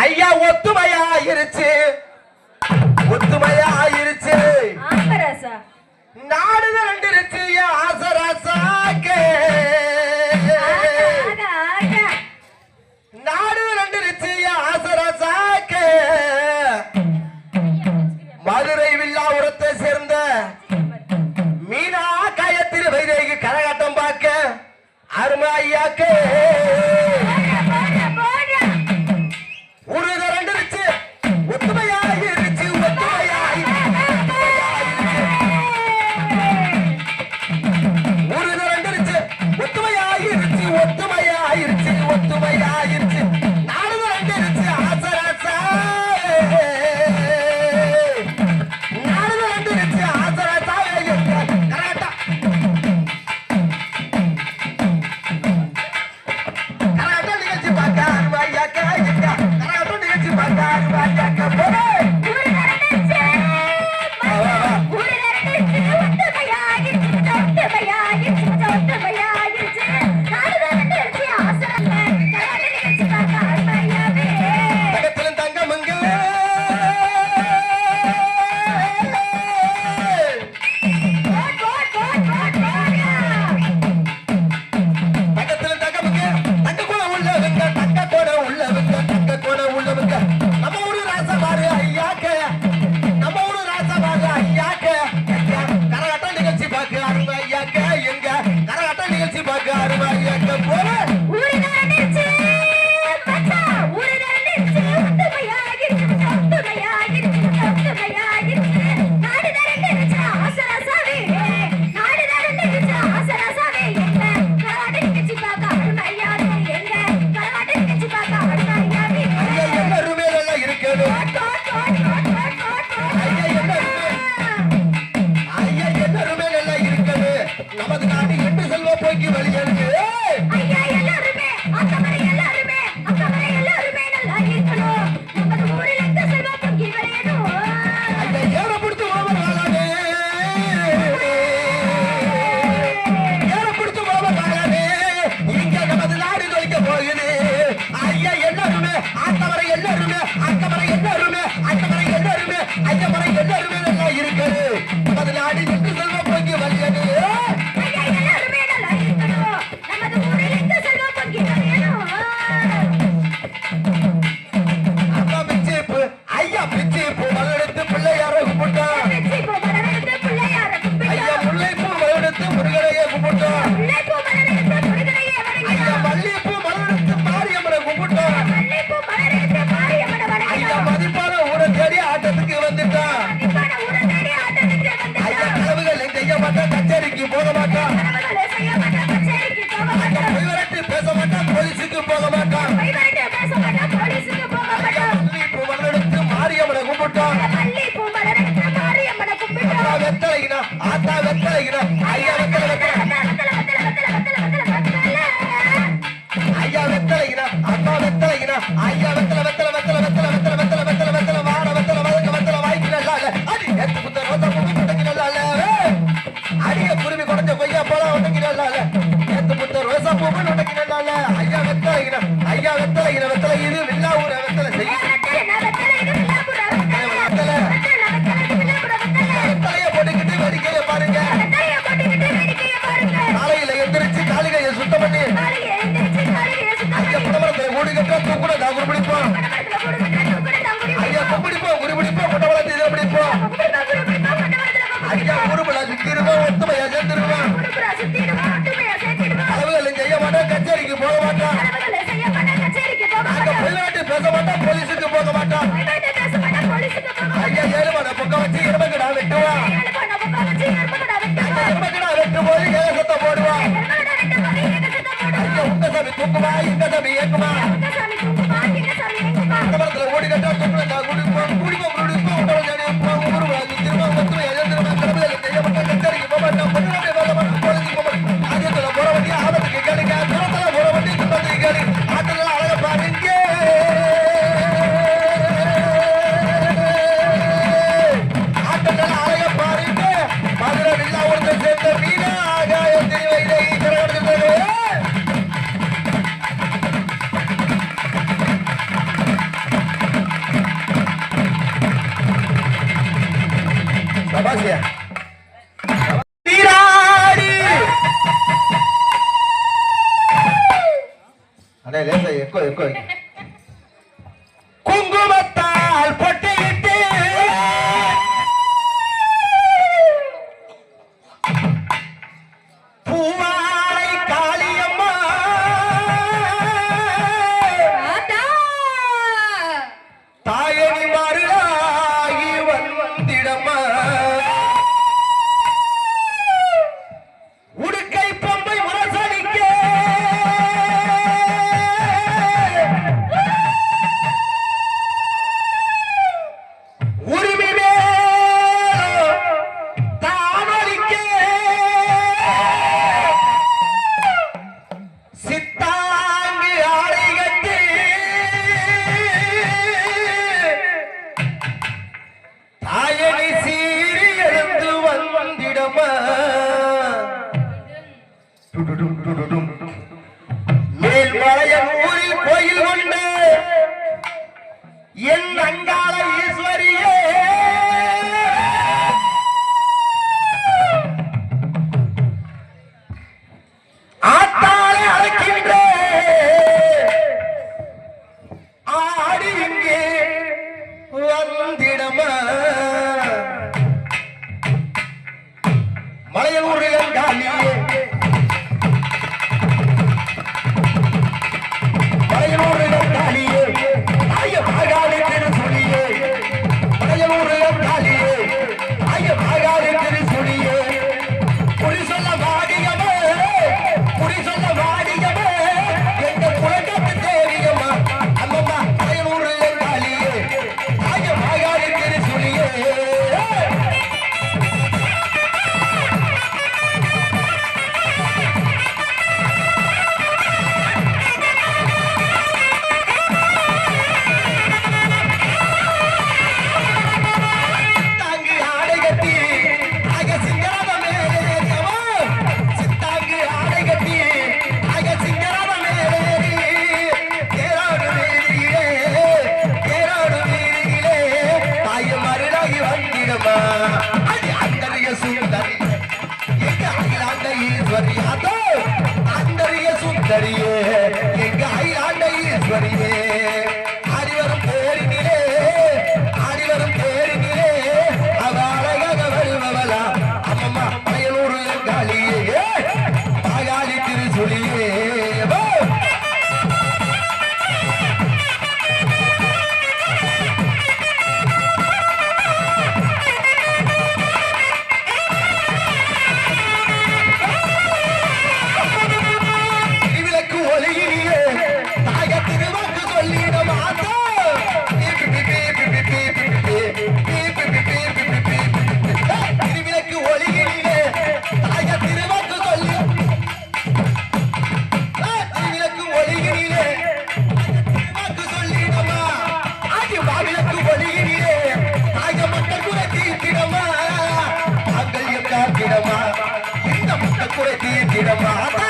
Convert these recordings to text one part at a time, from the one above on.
ஐயா ஒத்துமையா ஆயிருச்சு ஒத்துமையா ஆயிருச்சு நாடு ரெண்டு ஆசராசாக்கே நாடு ரெண்டு ஆசராசாக்கே மதுரை வில்லாபுரத்தை சேர்ந்த மீனா காயத்திரு வைரேகி கரகாட்டம் பார்க்க அருமை ஐயாக்கே. அலுவலகம் செய்ய மாட்டோம் கச்சேரிக்கு போக மாட்டோம். நாங்க வெளிநாட்டு பேச மாட்டோம் போலீஸுக்கு போக மாட்டோம். ஐயா ஏழுமான பக்கம் வச்சு இருபக்கடா வெட்டுவான் இருபக்கடா வெட்டு போது ஏகசத்தை India. இந்த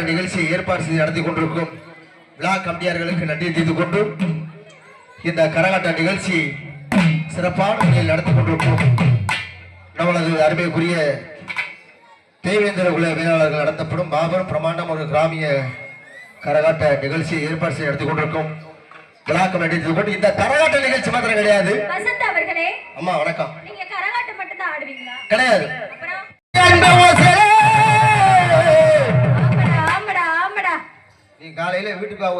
கரகாட்ட நிகழ்ச்சியை ஏற்பாடு செய்து நடத்தி கொண்டிருக்கும் விழா கம்பியார்களுக்கு நன்றி தெரிந்து கொண்டு இந்த கரகாட்ட நிகழ்ச்சி சிறப்பான முறையில் நடத்தி கொண்டிருக்கும் நம்மளது அருமைக்குரிய தேவேந்திர குல வேளாளர்கள் நடத்தப்படும் மாபெரும் பிரமாண்டம் ஒரு கிராமிய கரகாட்ட நிகழ்ச்சியை ஏற்பாடு செய்து நடத்தி கொண்டிருக்கும் நன்றி தெரிந்து கொண்டு இந்த கரகாட்ட நிகழ்ச்சி மாத்திரம் கிடையாது. அம்மா வணக்கம். கிடையாது. நீ காலையில வீட்டுக்கு வா,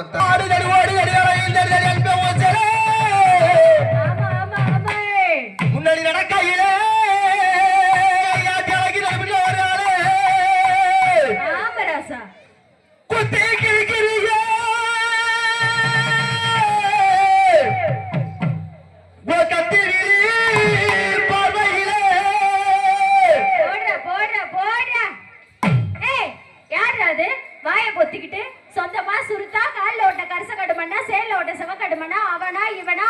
அவனா இவனா